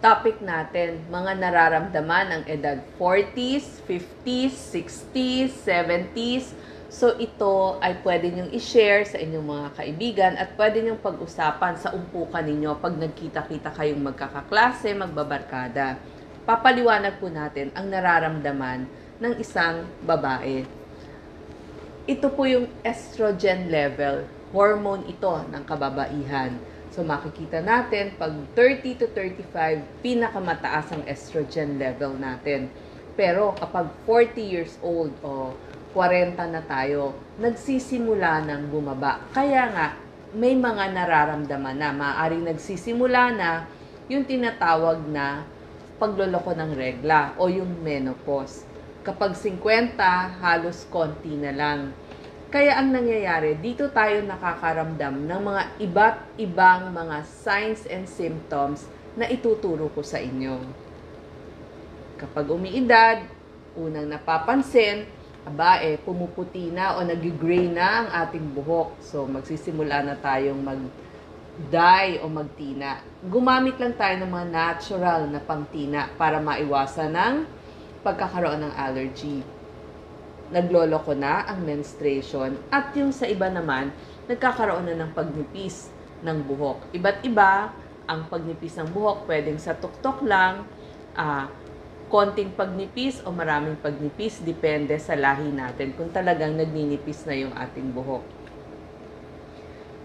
topic natin, mga nararamdaman ng edad 40s, 50s, 60s, 70s. So ito ay pwede niyong i-share sa inyong mga kaibigan at pwede niyong pag-usapan sa umpukan ninyo pag nagkita-kita kayong magkakaklase, magbabarkada. Papaliwanag po natin ang nararamdaman ng isang babae. Ito po yung estrogen level. Hormone ito ng kababaihan. So makikita natin pag 30 to 35, pinakamataas ang estrogen level natin. Pero kapag 40 years old o 40 na tayo, nagsisimula ng bumaba. Kaya nga, may mga nararamdaman na. Maaaring nagsisimula na yung tinatawag na pagloloko ng regla o yung menopause. Kapag 50, halos konti na lang. Kaya ang nangyayari, dito tayo nakakaramdam ng mga iba't ibang mga signs and symptoms na ituturo ko sa inyo. Kapag umiidad, unang napapansin, aba eh, pumuputi na o nag-gray na ang ating buhok. So, magsisimula na tayong mag dye o magtina. Gumamit lang tayo ng mga natural na pangtina para maiwasan ng pagkakaroon ng allergy nagloloko na ang menstruation at yung sa iba naman, nagkakaroon na ng pagnipis ng buhok. Iba't iba ang pagnipis ng buhok, pwedeng sa tuktok lang, ah, konting pagnipis o maraming pagnipis, depende sa lahi natin kung talagang nagninipis na yung ating buhok.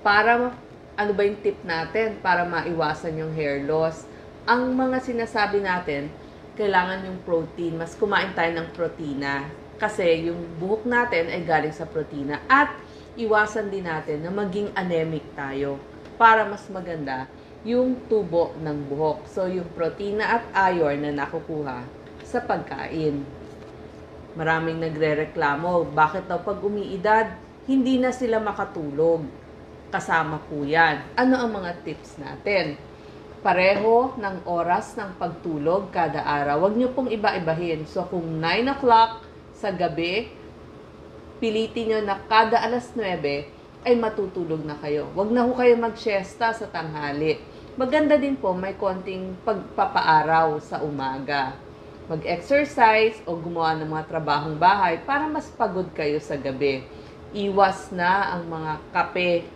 Para, ano ba yung tip natin para maiwasan yung hair loss? Ang mga sinasabi natin, kailangan yung protein, mas kumain tayo ng protina kasi yung buhok natin ay galing sa protina at iwasan din natin na maging anemic tayo para mas maganda yung tubo ng buhok. So, yung protina at iron na nakukuha sa pagkain. Maraming nagre-reklamo, bakit daw pag umiidad, hindi na sila makatulog. Kasama po yan. Ano ang mga tips natin? Pareho ng oras ng pagtulog kada araw. Huwag niyo pong iba-ibahin. So, kung 9 o'clock sa gabi, pilitin nyo na kada alas 9 ay matutulog na kayo. Huwag na ho kayo mag-siesta sa tanghali. Maganda din po may konting pagpapaaraw sa umaga. Mag-exercise o gumawa ng mga trabahong bahay para mas pagod kayo sa gabi. Iwas na ang mga kape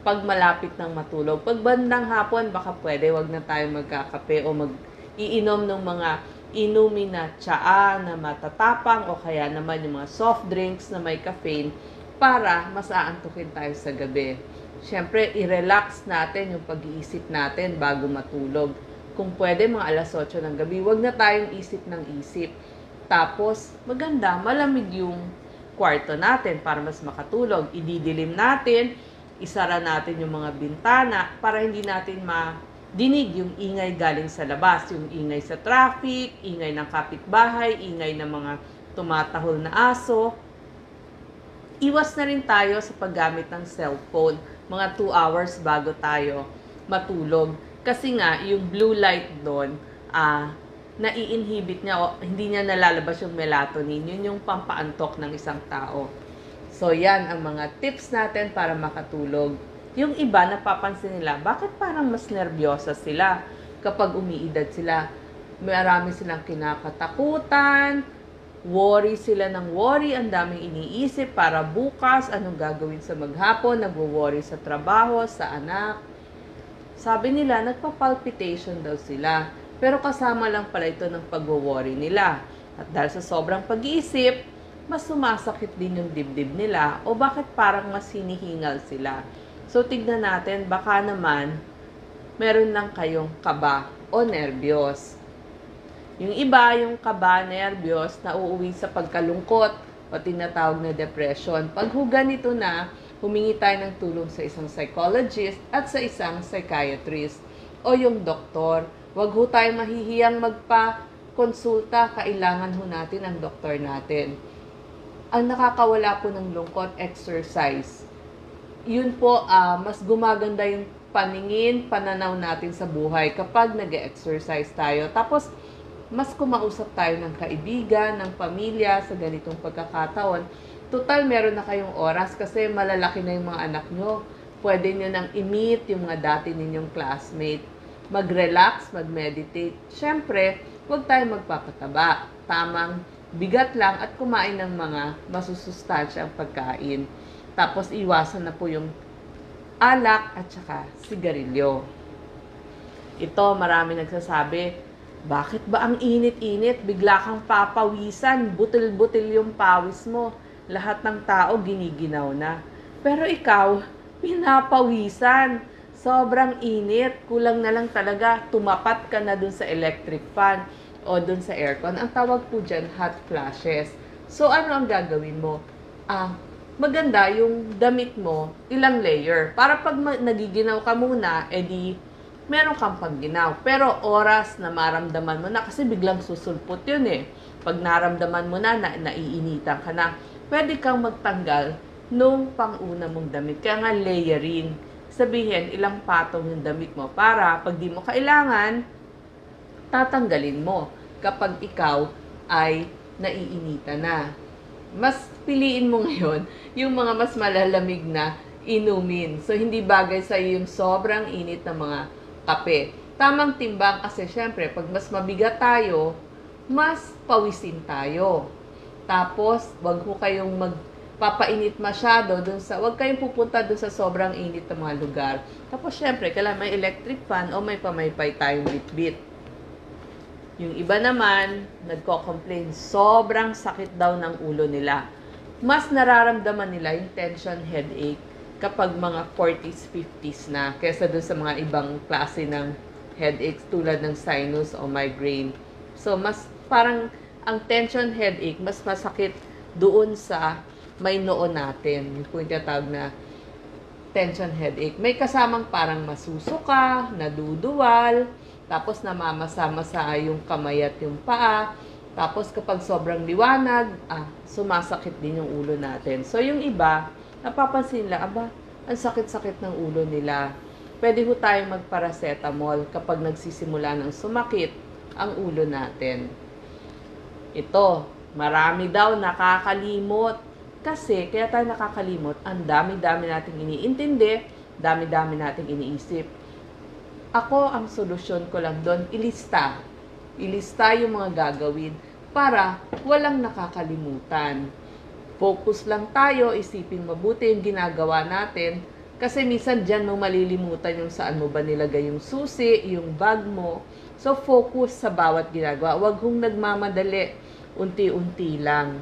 pag malapit ng matulog. Pag bandang hapon, baka pwede, wag na tayo magkakape o mag-iinom ng mga inumin na tsaa na matatapang o kaya naman yung mga soft drinks na may caffeine para mas aantukin tayo sa gabi. Siyempre, i-relax natin yung pag-iisip natin bago matulog. Kung pwede, mga alas 8 ng gabi, wag na tayong isip ng isip. Tapos, maganda, malamig yung kwarto natin para mas makatulog. Ididilim natin, isara natin yung mga bintana para hindi natin ma dinig yung ingay galing sa labas, yung ingay sa traffic, ingay ng kapitbahay, ingay ng mga tumatahol na aso. Iwas na rin tayo sa paggamit ng cellphone, mga 2 hours bago tayo matulog. Kasi nga, yung blue light doon, ah, nai-inhibit niya o hindi niya nalalabas yung melatonin. Yun yung pampaantok ng isang tao. So, yan ang mga tips natin para makatulog yung iba, napapansin nila, bakit parang mas nervyosa sila kapag umiidad sila? Marami silang kinakatakutan, worry sila ng worry, ang daming iniisip para bukas, anong gagawin sa maghapon, nagwo-worry sa trabaho, sa anak. Sabi nila, nagpa-palpitation daw sila. Pero kasama lang pala ito ng pagwo-worry nila. At dahil sa sobrang pag-iisip, mas sumasakit din yung dibdib nila o bakit parang mas hinihingal sila. So, tignan natin, baka naman, meron lang kayong kaba o nervyos. Yung iba, yung kaba, nervyos, na uuwi sa pagkalungkot o tinatawag na depression. Pag ganito na, humingi tayo ng tulong sa isang psychologist at sa isang psychiatrist o yung doktor. Huwag ho tayo mahihiyang magpa-konsulta, kailangan ho natin ang doktor natin. Ang nakakawala po ng lungkot, exercise yun po, uh, mas gumaganda yung paningin, pananaw natin sa buhay kapag nag exercise tayo. Tapos, mas kumausap tayo ng kaibigan, ng pamilya sa ganitong pagkakataon. Total, meron na kayong oras kasi malalaki na yung mga anak nyo. Pwede nyo nang i-meet yung mga dati ninyong classmate. mag-relax, mag-meditate. Siyempre, huwag tayo magpapataba. Tamang bigat lang at kumain ng mga masusustansyang pagkain. Tapos iwasan na po yung alak at saka sigarilyo. Ito, marami nagsasabi, bakit ba ang init-init? Bigla kang papawisan, butil-butil yung pawis mo. Lahat ng tao giniginaw na. Pero ikaw, pinapawisan. Sobrang init. Kulang na lang talaga. Tumapat ka na dun sa electric fan o dun sa aircon. Ang tawag po dyan, hot flashes. So, ano ang gagawin mo? Ah, maganda yung damit mo, ilang layer. Para pag nagiginaw ka muna, edi meron kang pagginaw. Pero oras na maramdaman mo na, kasi biglang susulpot yun eh. Pag naramdaman mo na, na naiinitan ka na, pwede kang magtanggal nung panguna mong damit. Kaya nga layering. Sabihin, ilang patong yung damit mo para pag di mo kailangan, tatanggalin mo kapag ikaw ay naiinitan na. Mas piliin mo ngayon yung mga mas malalamig na inumin. So, hindi bagay sa yung sobrang init na mga kape. Tamang timbang kasi syempre, pag mas mabigat tayo, mas pawisin tayo. Tapos, wag ho kayong magpapainit masyado dun sa, wag kayong pupunta dun sa sobrang init na mga lugar. Tapos, syempre, kailangan may electric fan o may pamaypay tayong bitbit. Yung iba naman, nagko-complain, sobrang sakit daw ng ulo nila. Mas nararamdaman nila yung tension headache kapag mga 40s, 50s na kesa dun sa mga ibang klase ng headaches tulad ng sinus o migraine. So, mas parang ang tension headache, mas masakit doon sa may noo natin. Yung po na tension headache. May kasamang parang masusuka, naduduwal, tapos namamasa-masa yung kamay at yung paa. Tapos kapag sobrang liwanag, ah, sumasakit din yung ulo natin. So yung iba, napapansin nila, aba, ang sakit-sakit ng ulo nila. Pwede ho tayong magparacetamol kapag nagsisimula ng sumakit ang ulo natin. Ito, marami daw nakakalimot. Kasi, kaya tayo nakakalimot, ang dami-dami nating iniintindi, dami-dami nating iniisip. Ako, ang solusyon ko lang doon, ilista. Ilista yung mga gagawin para walang nakakalimutan. Focus lang tayo, isipin mabuti yung ginagawa natin. Kasi minsan dyan mo malilimutan yung saan mo ba nilagay yung susi, yung bag mo. So, focus sa bawat ginagawa. Huwag hong nagmamadali. Unti-unti lang.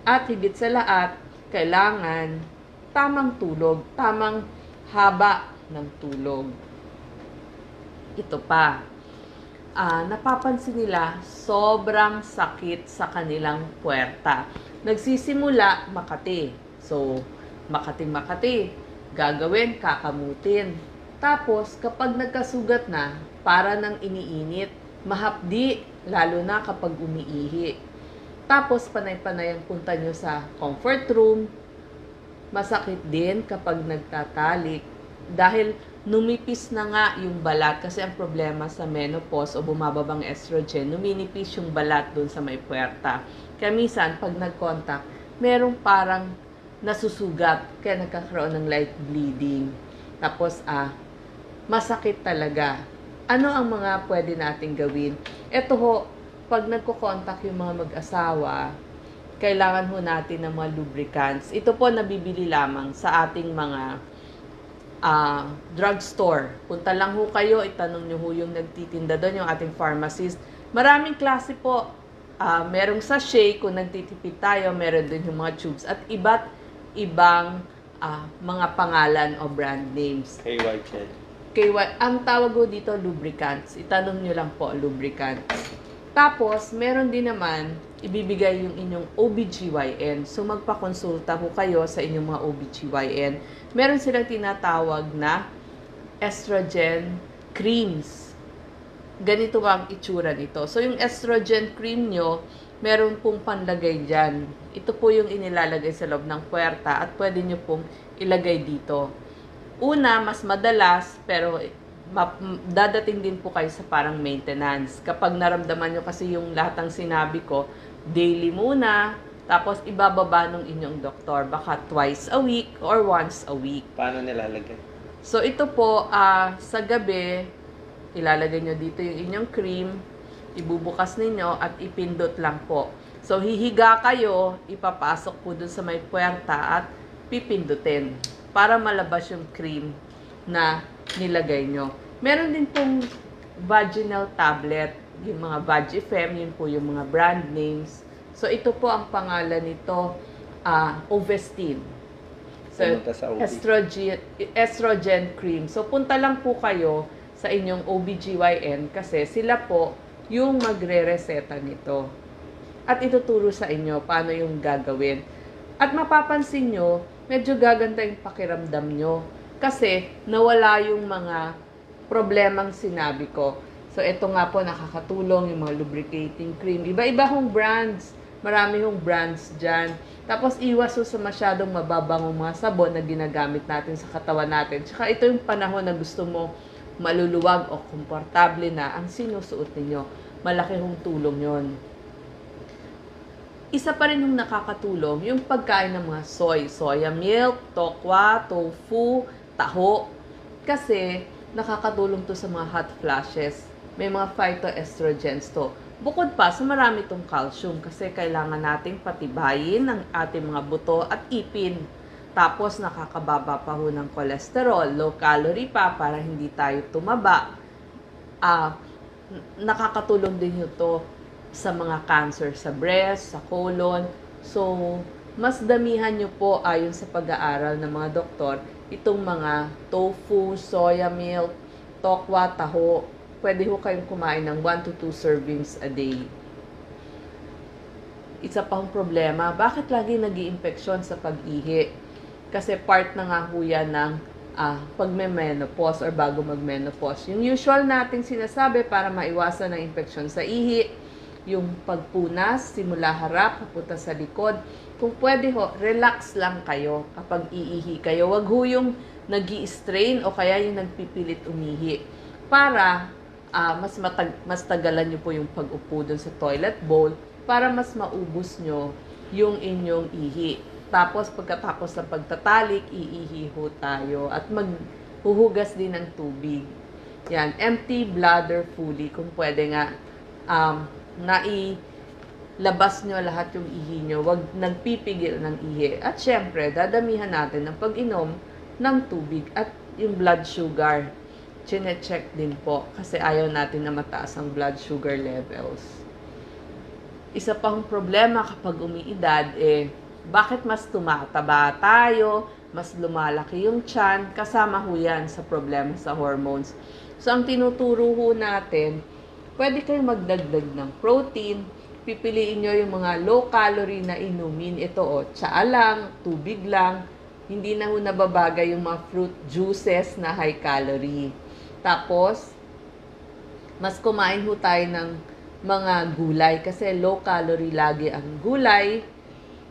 At higit sa lahat, kailangan tamang tulog, tamang haba ng tulog. Ito pa, ah, napapansin nila sobrang sakit sa kanilang puwerta. Nagsisimula Makati. So, Makati-Makati. Gagawin, kakamutin. Tapos, kapag nagkasugat na, para nang iniinit, mahapdi, lalo na kapag umiihi. Tapos, panay-panay ang punta nyo sa comfort room. Masakit din kapag nagtatalik. Dahil numipis na nga yung balat kasi ang problema sa menopause o bumababang estrogen, numinipis yung balat dun sa may puwerta. Kaya minsan, pag nag-contact, merong parang nasusugat kaya nagkakaroon ng light bleeding. Tapos, ah, masakit talaga. Ano ang mga pwede nating gawin? Ito ho, pag nagko-contact yung mga mag-asawa, kailangan ho natin ng mga lubricants. Ito po nabibili lamang sa ating mga ah drugstore. Punta lang ho kayo, itanong nyo ho yung nagtitinda doon, yung ating pharmacist. Maraming klase po. Ah, merong sachet kung nagtitipid tayo, meron din yung mga tubes at iba't ibang ah, mga pangalan o brand names. White Shed. KY, ang tawag ko dito lubricants. Itanong nyo lang po lubricants. Tapos, meron din naman, ibibigay yung inyong OBGYN. So, magpakonsulta po kayo sa inyong mga OBGYN. Meron silang tinatawag na estrogen creams. Ganito ang itsura nito. So, yung estrogen cream nyo, meron pong panlagay dyan. Ito po yung inilalagay sa loob ng puwerta at pwede nyo pong ilagay dito. Una, mas madalas, pero ma- m- dadating din po kayo sa parang maintenance. Kapag naramdaman nyo kasi yung lahat ng sinabi ko, daily muna, tapos ibababa ng inyong doktor, baka twice a week or once a week. Paano nilalagay? So ito po, ah, sa gabi, Ilalagay nyo dito yung inyong cream, ibubukas ninyo at ipindot lang po. So, hihiga kayo, ipapasok po dun sa may puwerta at pipindutin para malabas yung cream na nilagay nyo. Meron din pong vaginal tablet, yung mga Vagifem, yun po yung mga brand names. So, ito po ang pangalan nito, ah Ovestin. So, estrogen, estrogen cream. So, punta lang po kayo sa inyong OBGYN kasi sila po yung magre-reseta nito. At ituturo sa inyo paano yung gagawin. At mapapansin nyo, medyo gaganda yung pakiramdam nyo. Kasi nawala yung mga problemang sinabi ko. So, ito nga po nakakatulong yung mga lubricating cream. Iba-iba hong brands. Marami hong brands dyan. Tapos, iwas ho sa masyadong mababangong mga sabon na ginagamit natin sa katawan natin. Tsaka ito yung panahon na gusto mo maluluwag o komportable na ang sinusuot ninyo. Malaki hong tulong yon. Isa pa rin yung nakakatulong, yung pagkain ng mga soy, soya milk, tokwa, tofu, taho. Kasi nakakatulong to sa mga hot flashes. May mga phytoestrogens to. Bukod pa sa marami itong calcium kasi kailangan nating patibayin ang ating mga buto at ipin. Tapos nakakababa pa ho ng cholesterol, low calorie pa para hindi tayo tumaba. Ah, nakakatulong din ito sa mga cancer sa breast, sa colon. So, mas damihan nyo po ayon sa pag-aaral ng mga doktor itong mga tofu, soya milk, tokwa, taho. Pwede ho kayong kumain ng 1 to 2 servings a day. Isa pang problema, bakit lagi nag infeksyon sa pag-ihi? Kasi part na nga ho yan ng ah, pagme-menopause or bago mag-menopause. Yung usual nating sinasabi para maiwasan ng infeksyon sa ihi, yung pagpunas, simula harap, papunta sa likod. Kung pwede ho, relax lang kayo kapag iihi kayo. Wag ho yung nag strain o kaya yung nagpipilit umihi. Para ah, mas, matag mas tagalan nyo po yung pag-upo dun sa toilet bowl para mas maubos nyo yung inyong ihi. Tapos pagkatapos ng pagtatalik, iihi ho tayo at maghuhugas din ng tubig. Yan, empty bladder fully kung pwede nga um, nailabas nyo lahat yung ihi nyo. Huwag nagpipigil ng ihi. At syempre, dadamihan natin ng pag-inom ng tubig at yung blood sugar. Chine-check din po kasi ayaw natin na mataas ang blood sugar levels. Isa pang problema kapag umiidad eh, bakit mas tumataba tayo, mas lumalaki yung tiyan, kasama ho yan sa problema sa hormones. So, ang tinuturo natin, pwede kayong magdagdag ng protein, pipiliin nyo yung mga low-calorie na inumin. Ito o, tsaa lang, tubig lang, hindi na ho nababagay yung mga fruit juices na high calorie. Tapos, mas kumain ho tayo ng mga gulay kasi low calorie lagi ang gulay.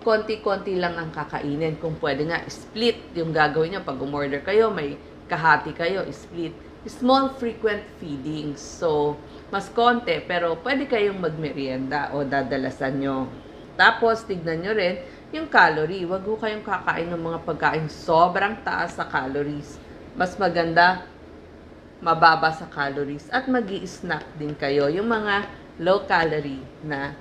Konti-konti lang ang kakainin. Kung pwede nga, split yung gagawin nyo. Pag umorder kayo, may kahati kayo, split. Small frequent feedings. So, mas konti, pero pwede kayong magmerienda o dadalasan nyo. Tapos, tignan nyo rin yung calorie. Huwag ho kayong kakain ng mga pagkain sobrang taas sa calories. Mas maganda, mababa sa calories. At mag snack din kayo. Yung mga low calorie na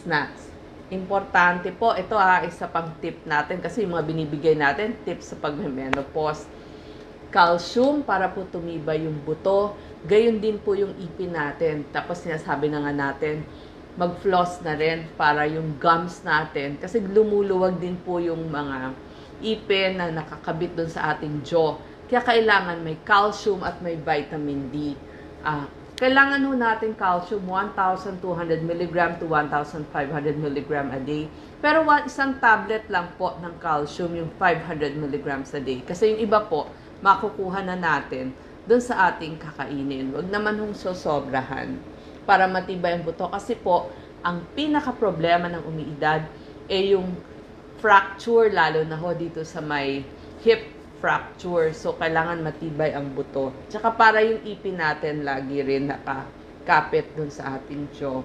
snacks. Importante po, ito ha, isa pang tip natin kasi yung mga binibigay natin, tips sa pag-menopause. Calcium para po tumibay yung buto. Gayon din po yung ipin natin. Tapos sinasabi na nga natin, mag-floss na rin para yung gums natin. Kasi lumuluwag din po yung mga ipin na nakakabit doon sa ating jaw. Kaya kailangan may calcium at may vitamin D. Ah, kailangan ho natin calcium 1,200 mg to 1,500 mg a day. Pero one, isang tablet lang po ng calcium yung 500 mg a day. Kasi yung iba po, makukuha na natin doon sa ating kakainin. Huwag naman hong sosobrahan para matibay ang buto. Kasi po, ang pinaka-problema ng umiidad ay yung fracture, lalo na ho dito sa may hip fracture. So, kailangan matibay ang buto. Tsaka para yung ipin natin lagi rin nakakapit dun sa ating jaw.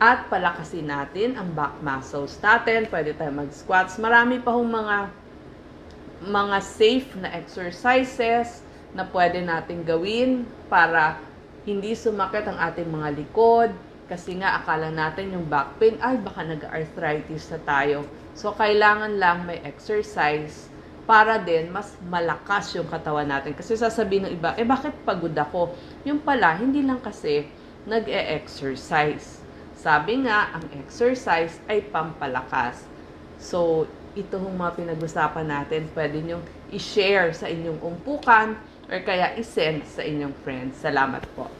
At palakasin natin ang back muscles natin. Pwede tayo mag-squats. Marami pa hong mga mga safe na exercises na pwede natin gawin para hindi sumakit ang ating mga likod. Kasi nga, akala natin yung back pain, ay baka nag-arthritis na tayo. So, kailangan lang may exercise para din mas malakas yung katawan natin. Kasi sasabihin ng iba, eh bakit pagod ako? Yung pala, hindi lang kasi nag-e-exercise. Sabi nga, ang exercise ay pampalakas. So, ito hong mga pinag-usapan natin, pwede nyong i-share sa inyong umpukan or kaya i-send sa inyong friends. Salamat po.